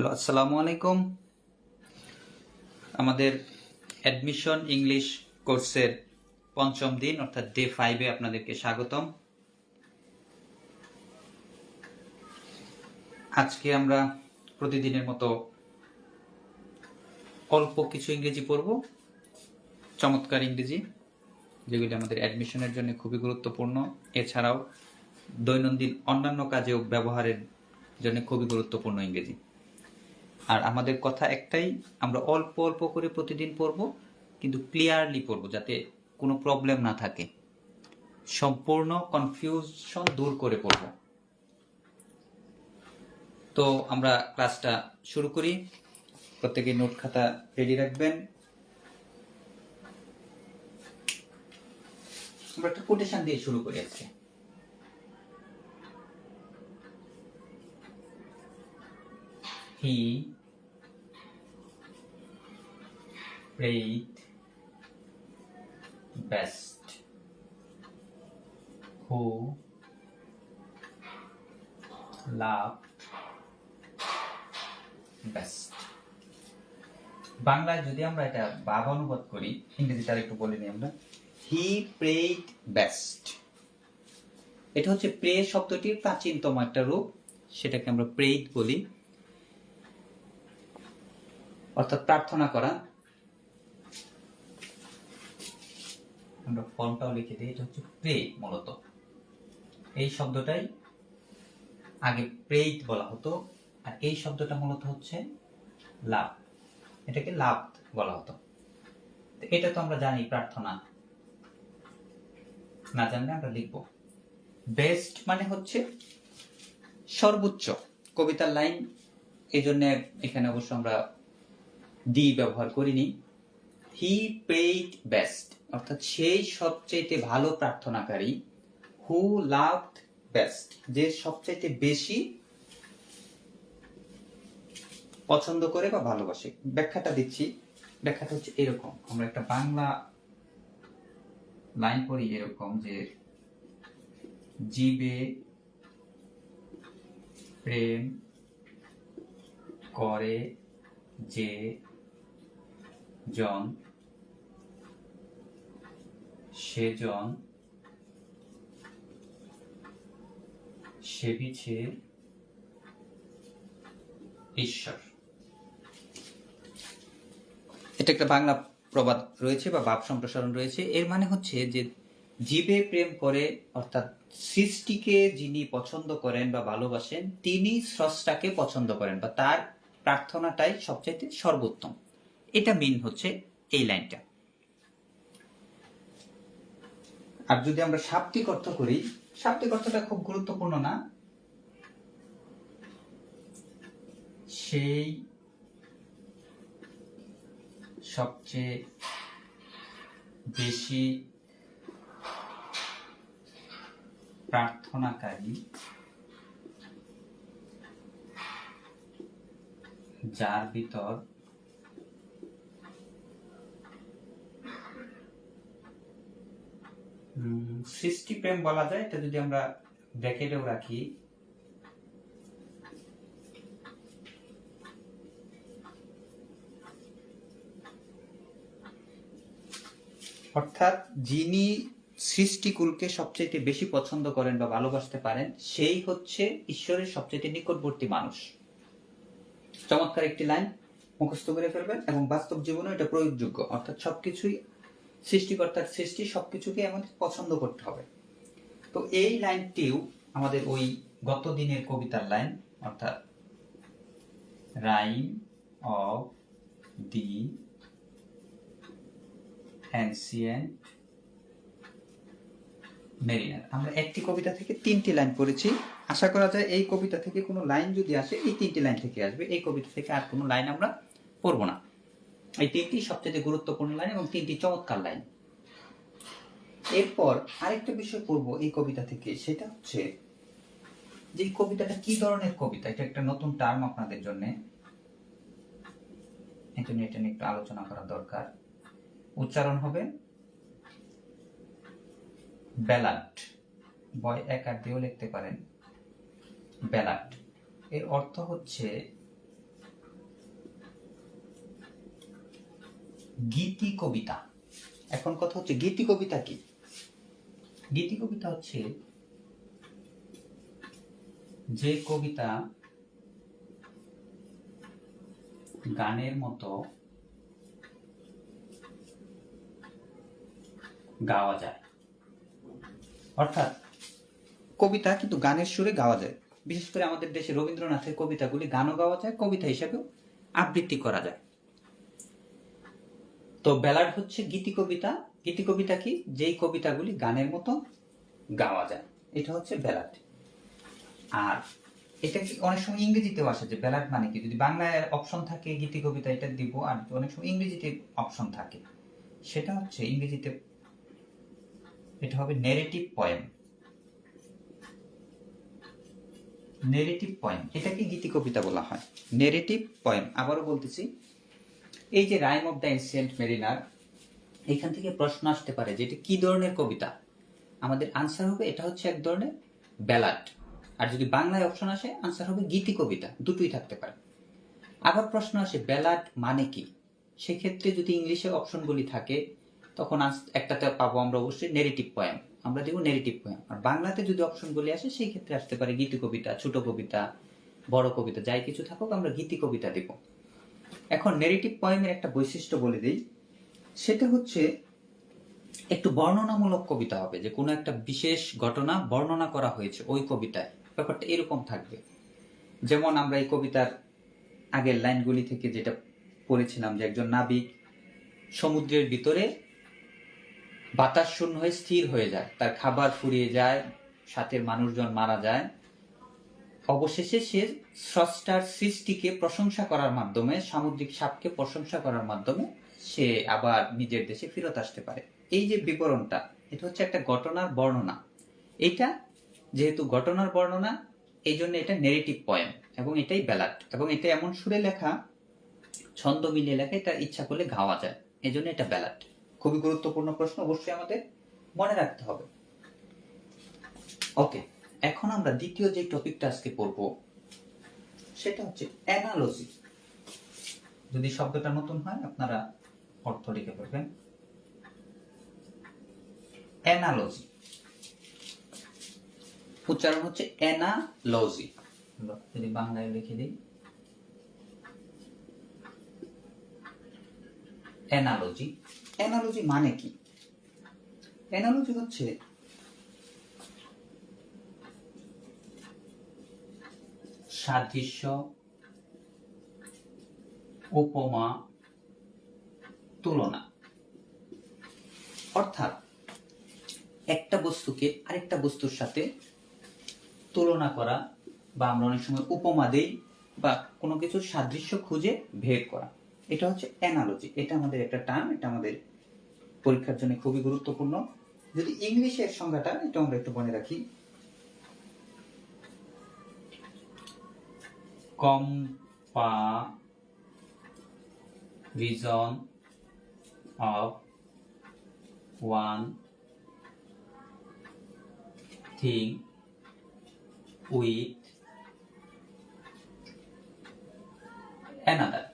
Hello, আসসালামু আলাইকুম। আমাদের অ্যাডমিশন ইংলিশ কোর্সের পঞ্চম দিন, অর্থাৎ ডে ফাইভে আপনাদেরকে স্বাগতম। আজকে আমরা প্রতিদিনের মতো অল্প কিছু ইংরেজি পড়ব, চমৎকার ইংরেজি, যেগুলি আমাদের অ্যাডমিশনের জন্য খুবই গুরুত্বপূর্ণ। এছাড়াও দৈনন্দিন অন্যান্য কাজেও ব্যবহারের জন্য খুবই গুরুত্বপূর্ণ ইংরেজি। আর আমাদের কথা একটাই, আমরা অল্প অল্প করে প্রতিদিন পড়ব, কিন্তু ক্লিয়ারলি পড়ব যাতে কোনো প্রবলেম না থাকে। সম্পূর্ণ কনফিউশন দূর করে পড়ব। তো আমরা ক্লাসটা শুরু করি। প্রত্যেকে নোট খাতা রেডি রাখবেন। আমরা একটা কোটেশন দিয়ে শুরু করি আজকে। He played best. Who? Laughed best. বাংলায় যদি আমরা এটা বাব অনুবাদ করি ইংরেজিতে একটু বলে নিই আমরা। হি প্রেড বেস্ট এটা হচ্ছে প্রে শব্দটির প্রাচীনতম একটা রূপ, সেটাকে আমরা প্রেড বলি। অর্থাৎ প্রার্থনা করা। আমরা ফর্মটাও লিখে দিই, এটা হচ্ছে প্রে মূলত। এই শব্দটাই আগে প্রেইট বলা হতো, আর এই শব্দটা মূলত হচ্ছে লাভ। এটাকে লাভ বলা হতো। এটা তো আমরা জানি, প্রার্থনা। না জানলে আমরা লিখব। বেস্ট মানে হচ্ছে সর্বোচ্চ। কবিতার লাইন, এই জন্য এখানে অবশ্য আমরা ডি ব্যবহার করিনি। হি প্রেইড বেস্ট অর্থাৎ সেই সবচেয়ে ভালো প্রার্থনাকারী হু লাভড বেস্ট যে সবচাইতে বেশি পছন্দ করে বা ভালোবাসে। ব্যাখ্যাটা দিচ্ছি। ব্যাখ্যাটা হচ্ছে এরকম। আমরা একটা বাংলা লাইন পড়ি এরকম যে, জীবে প্রেম করে যে জন সেজন সেবিছে ঈশ্বর। এটা একটা বাংলা প্রবাদ রয়েছে বা ভাব সম্প্রসারণ রয়েছে। এর মানে হচ্ছে যে জীবে প্রেম করে, অর্থাৎ সৃষ্টিকে যিনি পছন্দ করেন বা ভালোবাসেন, তিনি স্রষ্টাকে পছন্দ করেন বা তার প্রার্থনাটাই সবচাইতে সর্বোত্তম। এটা মিন হচ্ছে এই লাইনটা আর যদি আমরা শাব্দিক অর্থ করি, শাব্দিক অর্থটা খুব গুরুত্বপূর্ণ না। সেই সবচেয়ে বেশি প্রার্থনাকারী যার ভিতর সৃষ্টি প্রেম বলা যায়, এটা যদি আমরা ব্র্যাকেটেও রাখি। অর্থাৎ যিনি সৃষ্টিকুলকে সবচেয়ে বেশি পছন্দ করেন বা ভালোবাসতে পারেন, সেই হচ্ছে ঈশ্বরের সবচেয়ে নিকটবর্তী মানুষ। চমৎকার একটি লাইন, মুখস্থ করে ফেলবেন এবং বাস্তব জীবনে এটা প্রয়োগযোগ্য। অর্থাৎ সবকিছুই সৃষ্টিকর্তার সৃষ্টি সবকিছুকে আমাদের পছন্দ করতে হবে। তো এই লাইনটিও আমাদের ওই গত দিনের কবিতার লাইন, অর্থাৎ Rime of the Ancient Mariner. আমরা একটি কবিতা থেকে তিনটি লাইন পড়েছি। আশা করা যায় এই কবিতা থেকে কোনো লাইন যদি আসে, এই তিনটি লাইন থেকে আসবে। এই কবিতা থেকে আর কোনো লাইন আমরা পড়ব না। এই তিনটি সবচেয়ে গুরুত্বপূর্ণ লাইন এবং তিনটি চমৎকার লাইন। এরপর আরেকটা বিষয় পড়ব এই কবিতা থেকে, সেটা হচ্ছে যে কবিতাটা কি ধরনের কবিতা? এটা একটা নতুন টার্ম আপনাদের জন্য। এটা নিয়ে একটু আলোচনা করা দরকার। উচ্চারণ হবে ব্যালাট বয় এক আর দিয়েও লিখতে পারেন। ব্যালাট এর অর্থ হচ্ছে গীতি কবিতা। এখন কথা হচ্ছে গীতি কবিতা কি? গীতি কবিতা হচ্ছে যে কবিতা গানের মতো গাওয়া যায়। অর্থাৎ কবিতা কিন্তু গানের সুরে গাওয়া যায়। বিশেষ করে আমাদের দেশে রবীন্দ্রনাথের কবিতাগুলি গানও গাওয়া যায়, কবিতা হিসাবেও আবৃত্তি করা যায়। তো ব্যালাড হচ্ছে গীতি কবিতা। গীতি কবিতা কি? যেই কবিতাগুলি গানের মতো গাওয়া যায়। এটা হচ্ছে ব্যালাড। আর এটা কি অনেক সময় ইংরেজিতেও আসে যে ব্যালাড মানে কি? যদি বাংলায় অপশন থাকে গীতি কবিতা, এটা দিব। আর অনেক সময় ইংরেজিতে অপশন থাকে। সেটা হচ্ছে ইংরেজিতে এটা হবে নেরেটিভ পয়েম নেরেটিভ পয়েম এটাকে গীতি কবিতা বলা হয়? নেরেটিভ পয়েম আবারও বলতেছি এই যে Rime of the Ancient Mariner, এখান থেকে প্রশ্ন আসতে পারে যে এটা কি ধরনের কবিতা? আমাদের আনসার হবে, এটা হচ্ছে এক ধরনের ব্যালাড আর যদি বাংলায় অপশন আসে আনসার হবে গীতি কবিতা, দুটোই থাকতে পারে। আবার প্রশ্ন আসে ব্যালাড মানে কি? সেক্ষেত্রে যদি ইংলিশে অপশনগুলি থাকে, তখন একটাতে পাবো আমরা অবশ্যই নেগেটিভ পয়েম আমরা দেবো নেগেটিভ পয়েম আর বাংলাতে যদি অপশনগুলি আসে, সেই ক্ষেত্রে আসতে পারে গীতি কবিতা, ছোট কবিতা, বড় কবিতা, যাই কিছু থাকুক, আমরা গীতি কবিতা দেব। এখন নেগেটিভ পয়েমের একটা বৈশিষ্ট্য বলে দিই। সেটা হচ্ছে, একটু বর্ণনামূলক কবিতা হবে, যে কোনো একটা বিশেষ ঘটনা বর্ণনা করা হয়েছে ওই কবিতায়। ব্যাপারটা এরকম থাকবে। যেমন আমরা এই কবিতার আগের লাইনগুলি থেকে যেটা পড়েছিলাম, যে একজন নাবিক সমুদ্রের ভিতরে বাতাস শূন্য হয়ে স্থির হয়ে যায়, তার খাবার ফুরিয়ে যায় সাথের মানুষজন মারা যায়। অবশেষে সে স্রষ্টার সৃষ্টিকে প্রশংসা করার মাধ্যমে, সামুদ্রিক সাপকে প্রশংসা করার মাধ্যমে সে আবার নিজের দেশে ফেরত আসতে পারে। এই যে বিবরণটা, এটা হচ্ছে একটা ঘটনার বর্ণনা। এটা যেহেতু ঘটনার বর্ণনা এই জন্য এটা নেগেটিভ পয়েন্ট এবং এটাই ব্যালাট এবং এটা এমন সুরে লেখা, ছন্দ মিলিয়ে লেখা, এটা ইচ্ছা করলে গাওয়া যায়। এই জন্য এটা ব্যালাট খুবই গুরুত্বপূর্ণ প্রশ্ন, অবশ্যই আমাদের মনে রাখতে হবে। ওকে এখন আমরা দ্বিতীয় যে টপিকটা আজকে পড়ব, সেটা হচ্ছে অ্যানালজি। যদি শব্দটা নতুন হয়, আপনারা অর্থ লিখে পড়বেন। অ্যানালজি। উচ্চারণ হচ্ছে অ্যানালজি। যদি বাংলায় লিখে দিই। অ্যানালজি। অ্যানালজি মানে কি? অ্যানালজি হচ্ছে সাদৃশ্য, উপমা, তুলনা। অর্থাৎ একটা বস্তুকে আরেকটা বস্তুর সাথে তুলনা করা বা আমরা অনেক সময় উপমা দেই বা কোনো কিছুর সাদৃশ্য খুঁজে ভেদ করা। এটা হচ্ছে অ্যানালজি এটা আমাদের একটা টার্ম এটা আমাদের পরীক্ষার জন্য খুবই গুরুত্বপূর্ণ। যদি ইংলিশের সংজ্ঞাটা, এটা আমরা একটু মনে রাখি comparison of one thing with another.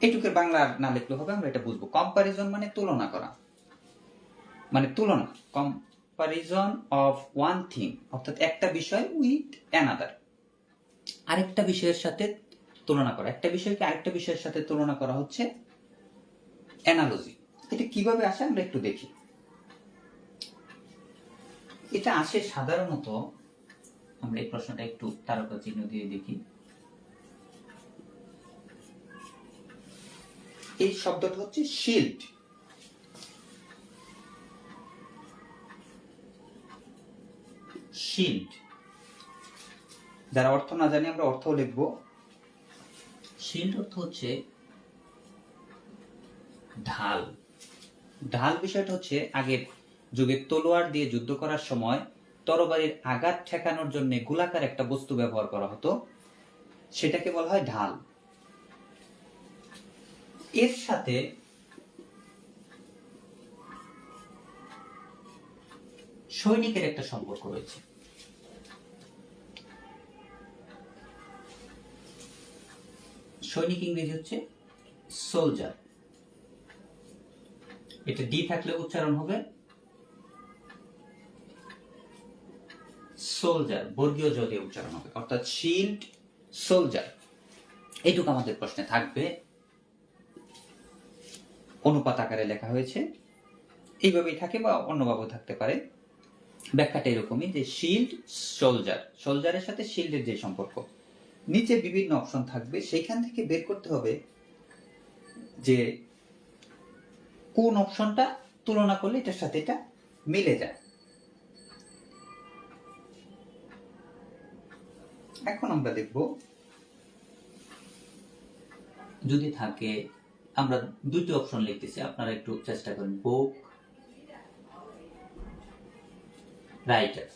এটুকের Bangla না লিখলে হবে, আমরা এটা বুঝব। কম্পারিজন মানে তুলনা করা। মানে তুলনা কম্পারিজন অফ ওয়ান থিং অর্থাৎ একটা বিষয় উইথ অ্যানাদার আরেকটা বিষয়ের সাথে তুলনা করা। একটা বিষয়কে আরেকটা বিষয়ের সাথে তুলনা করা হচ্ছে অ্যানালজি এটা কীভাবে আসে আমরা একটু দেখি। এটা আসে সাধারণত, আমরা এই প্রশ্নটা একটু তারকা চিহ্ন দিয়ে দেখি। এই শব্দটা হচ্ছে শিল্ড শিল্ড যারা অর্থ না জানি আমরা অর্থ লিখব। শিল্ড অর্থ হচ্ছে ঢাল। ঢাল বিষয়টা হচ্ছে আগের যুগে তলোয়ার দিয়ে যুদ্ধ করার সময় তরবারির আঘাত ঠেকানোর জন্য গোলাকার একটা বস্তু ব্যবহার করা হতো। সেটাকে বলা হয় ঢাল। এর সাথে সৈনিকের একটা সম্পর্ক রয়েছে। সৈনিক ইংরেজি হচ্ছে সোলজার এটা ডি থাকলে উচ্চারণ হবে সোলজার বর্গীয় জ দিয়ে উচ্চারণ হবে। অর্থাৎ শিল্ড সোলজার এইটুকু আমাদের প্রশ্নে থাকবে। অনুপাত আকারে লেখা হয়েছে। এইভাবেই থাকে বা অন্যভাবে থাকতে পারে। ব্যাখ্যাটা এরকমই যে শিল্ড সোলজার সোলজারের সাথে শিল্ডের যে সম্পর্ক। নিচে বিভিন্ন অপশন থাকবে, সেইখান থেকে বের করতে হবে যে কোন অপশনটা তুলনা করলে এটার সাথে এটা মিলে যায়। এখন আমরা দেখব যদি থাকে, আমরা দুটি অপশন লিখতেছি, আপনারা একটু চেষ্টা করেন। বুক রাইটার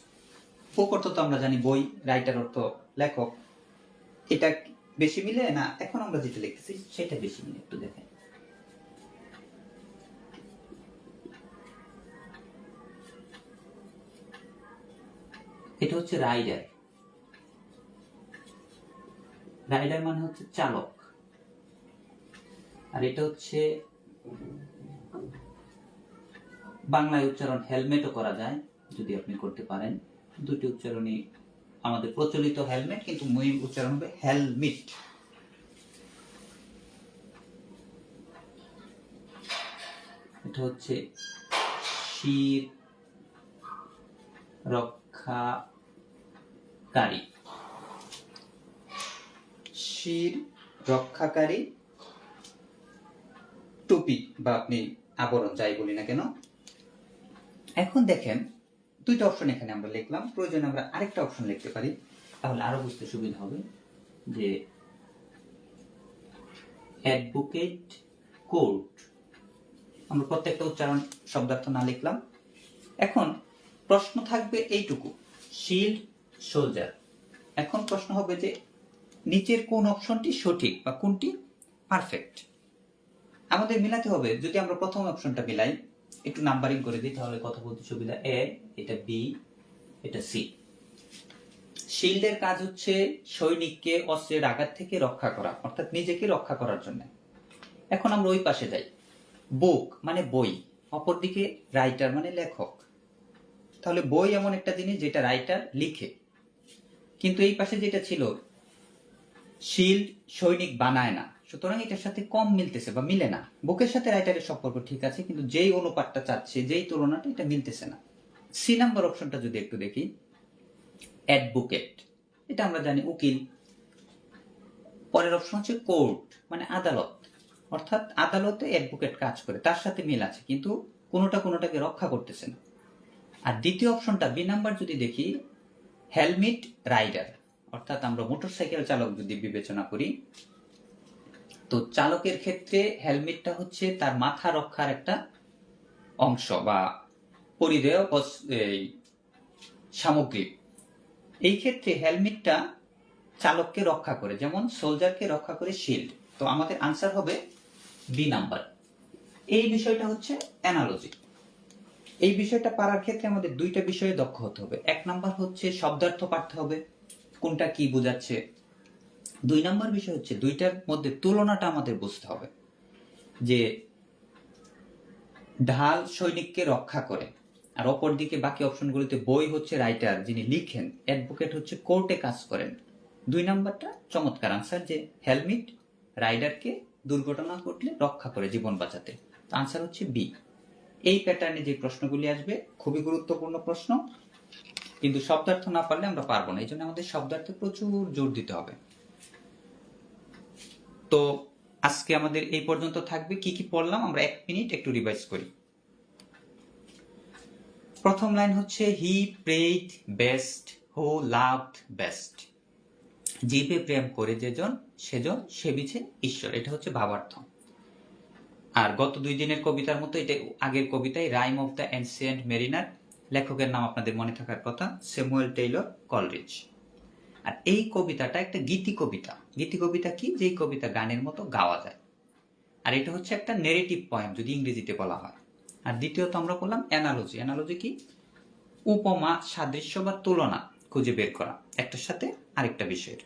বুক অর্থ তো আমরা জানি, বই রাইটার অর্থ লেখক। এটা বেশি মিলে? না, এখন আমরা যেটা লিখতেছি সেটা বেশি মিলে। একটু দেখেন। এটা হচ্ছে রাইডার। রাইডার মানে হচ্ছে চালক। আর এটা হচ্ছে বাংলায় উচ্চারণ হেলমেটও করা যায়, যদি আপনি করতে পারেন। দুটি উচ্চারণই আমাদের প্রচলিত হেলমেট, কিন্তু মূল উচ্চারণ হবে হেলমিট। এটা হচ্ছে শির রক্ষাকারী। শির রক্ষাকারী টুপি বা আপনি আবরণ যাই বলি না কেন। এখন দেখেন দুইটা অপশন এখানে আমরা লিখলাম। প্রয়োজনে আমরা আরেকটা অপশন লিখতে পারি। তাহলে আরও বুঝতে সুবিধা হবে যে অ্যাডভোকেট কোর্ট আমরা প্রত্যেকটা উচ্চারণ, শব্দার্থ না লিখলাম। এখন প্রশ্ন থাকবে এইটুকু শিল্ড সোলজার এখন প্রশ্ন হবে যে নিচের কোন অপশনটি সঠিক বা কোনটি পারফেক্ট আমাদের মিলাতে হবে, যদি আমরা প্রথম অপশনটা মিলাই একটু নাম্বারিং করে দিই, তাহলে কথা বলতে সুবিধা এ এটা বি এটা সি শিল্ডের কাজ হচ্ছে সৈনিককে অস্ত্রের আঘাত থেকে রক্ষা করা, অর্থাৎ নিজেকে রক্ষা করার জন্য। এখন আমরা ওই পাশে যাই। বুক মানে বই, অপরদিকে রাইটার মানে লেখক। তাহলে বই এমন একটা জিনিস যেটা রাইটার লিখে। কিন্তু এই পাশে যেটা ছিল, শিল্ড সৈনিক বানায় না। সুতরাং এটার সাথে কম মিলতেছে বা মিলে না। বুকের সাথে রাইটারের সম্পর্ক ঠিক আছে, কিন্তু যেই অনুপাতটা চাচ্ছে, যেই তুলনাটা, এটা মিলতেছে না। সি নাম্বার অপশনটা যদি একটু দেখি অ্যাডভোকেট এটা আমরা জানি উকিল। পরের অপশন হচ্ছে কোর্ট মানে আদালত। অর্থাৎ আদালতে অ্যাডভোকেট কাজ করে, তার সাথে মিল আছে, কিন্তু কোনোটা কোনোটাকে রক্ষা করতেছে না। আর দ্বিতীয় অপশনটা বি নাম্বার যদি দেখি হেলমেট রাইডার অর্থাৎ আমরা মোটরসাইকেল চালক যদি বিবেচনা করি তো চালকের ক্ষেত্রে হেলমেটটা হচ্ছে তার মাথা রক্ষার একটা অংশ বা পরিধেয় সামগ্রী। এই ক্ষেত্রে হেলমেটটা চালককে রক্ষা করে, যেমন সোলজারকে রক্ষা করে শিল্ড তো আমাদের আনসার হবে বি নাম্বার এই বিষয়টা হচ্ছে অ্যানালজি এই বিষয়টা পারার ক্ষেত্রে আমাদের দুইটা বিষয়ে দক্ষ হতে হবে। এক নাম্বার হচ্ছে শব্দার্থ পাঠতে হবে। কোনটা কি বোঝাচ্ছে? দুই নাম্বার বিষয় হচ্ছে দুইটার মধ্যে তুলনাটা আমাদের বুঝতে হবে যে ঢাল সৈনিককে রক্ষা করে। আর অপর দিকে বাকি অপশনগুলিতে বই হচ্ছে রাইটার যিনি লিখেন, অ্যাডভোকেট হচ্ছে কোর্টে কাজ করেন। দুই নাম্বারটা চমৎকার আনসার যে হেলমেট রাইডারকে দুর্ঘটনা ঘটলে রক্ষা করে জীবন বাঁচাতে। আনসার হচ্ছে বি। এই প্যাটার্নে যে প্রশ্নগুলি আসবে, খুবই গুরুত্বপূর্ণ প্রশ্ন। কিন্তু শব্দার্থ না পারলে আমরা পারব না। এই জন্য আমাদের শব্দার্থে প্রচুর জোর দিতে হবে। তো আজকে আমাদের এই পর্যন্ত থাকবে। কি কি পড়লাম? আমরা এক মিনিট একটু রিভাইজ করি। প্রথম লাইন হচ্ছে he prayed best who loved best জীবে প্রেম করে যেজন সেজন সেবিছে ঈশ্বর। এটা হচ্ছে ভাবার্থ। আর গত দুই দিনের কবিতার মতো এটা আগের কবিতায় Rime of the Ancient Mariner লেখকের নাম আপনাদের মনে থাকার কথা স্যামুয়েল টেইলর কলরিজ আর এই কবিতাটা একটা গীতি কবিতা। গীতি কবিতা কি? যেই কবিতা গানের মতো গাওয়া যায়। আর এটা হচ্ছে একটা নেরেটিভ পয়েম যদি ইংরেজিতে বলা হয়। আর দ্বিতীয়ত আমরা বললাম অ্যানালজি অ্যানালজি কি? উপমা, সাদৃশ্য বা তুলনা খুঁজে বের করা। একটার সাথে আরেকটা বিষয়ের।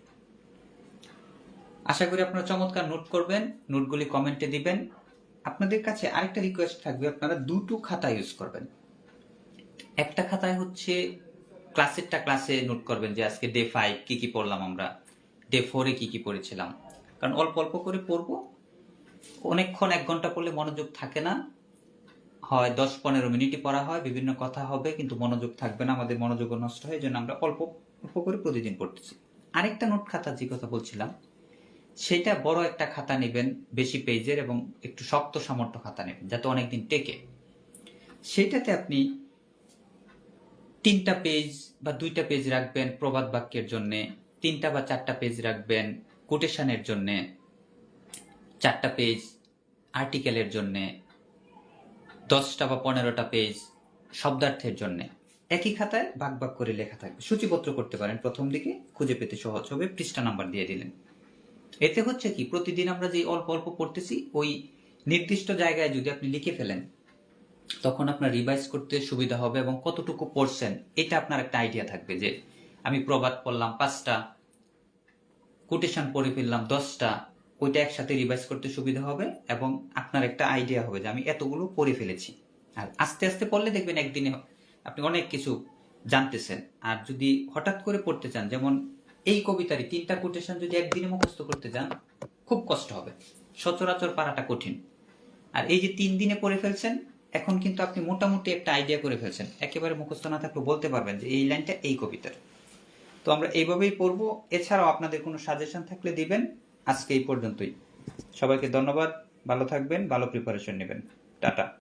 আশা করি আপনারা চমৎকার নোট করবেন। নোটগুলি কমেন্টে দিবেন। আপনাদের কাছে আরেকটা রিকোয়েস্ট থাকবে, আপনারা দুটো খাতা ইউজ করবেন। একটা খাতায় হচ্ছে ক্লাসেরটা ক্লাসে নোট করবেন যে আজকে ডে ফাইভ কি কি পড়লাম আমরা। ডে ফোরে কি কি পড়েছিলাম। কারণ অল্প অল্প করে পড়ব। অনেকক্ষণ এক ঘণ্টা পড়লে মনোযোগ থাকে না। হয় দশ পনেরো মিনিটই পড়া হয়, বিভিন্ন কথা হবে, কিন্তু মনোযোগ থাকবে না, আমাদের মনোযোগ নষ্ট হয় জন্য আমরা অল্প অল্প করে প্রতিদিন পড়তেছি। আরেকটা নোট খাতা যে কথা বলছিলাম, সেটা বড় একটা খাতা নেবেন, বেশি পেজের এবং একটু শক্ত সামর্থ্য খাতা নেবেন, যাতে অনেকদিন টেকে। সেটাতে আপনি তিনটা পেজ বা দুইটা পেজ রাখবেন প্রবাদ বাক্যের জন্য, তিনটা বা চারটা পেজ রাখবেন কোটেশনের জন্য, চারটা পেজ আর্টিকেলের জন্য, দশটা বা পনেরোটা পেজ শব্দার্থের জন্য। একই খাতায় ভাগ ভাগ করে লেখা থাকবে। সূচিপত্র করতে পারেন প্রথম দিকে, খুঁজে পেতে সহজ হবে, পৃষ্ঠা নাম্বার দিয়ে দিলেন। এতে হচ্ছে কি, প্রতিদিন আমরা যে অল্প অল্প পড়তেছি, ওই নির্দিষ্ট জায়গায় যদি আপনি লিখে ফেলেন তখন আপনার রিভাইজ করতে সুবিধা হবে এবং কতটুকু পড়ছেন এটা আপনার একটা আইডিয়া থাকবে যে আমি প্রবাদ পড়লাম পাঁচটা কোটেশন পড়ে ফেললাম দশটা, ওইটা একসাথে রিভাইজ করতে সুবিধা হবে এবং আপনার একটা আইডিয়া হবে যে আমি এতগুলো পড়ে ফেলেছি। আর আস্তে আস্তে পড়লে দেখবেন একদিনে আপনি অনেক কিছু জানতেছেন। আর যদি হঠাৎ করে পড়তে চান, যেমন এই কবিতারই তিনটা কোটেশন যদি একদিনে মুখস্থ করতে যান, খুব কষ্ট হবে। সচরাচর পারাটা কঠিন। আর এই যে তিন দিনে পড়ে ফেলছেন এখন কিন্তু আপনি মোটামুটি একটা আইডিয়া করে ফেলছেন। একেবারে মুখস্থ না থাকলে বলতে পারবেন যে এই লাইনটা এই কবিতার। তো আমরা এইভাবেই পড়ব। এছাড়াও আপনাদের কোনো সাজেশন থাকলে দিবেন। আজকে এই পর্যন্তই। সবাইকে ধন্যবাদ। ভালো থাকবেন, ভালো প্রিপারেশন নেবেন। টাটা।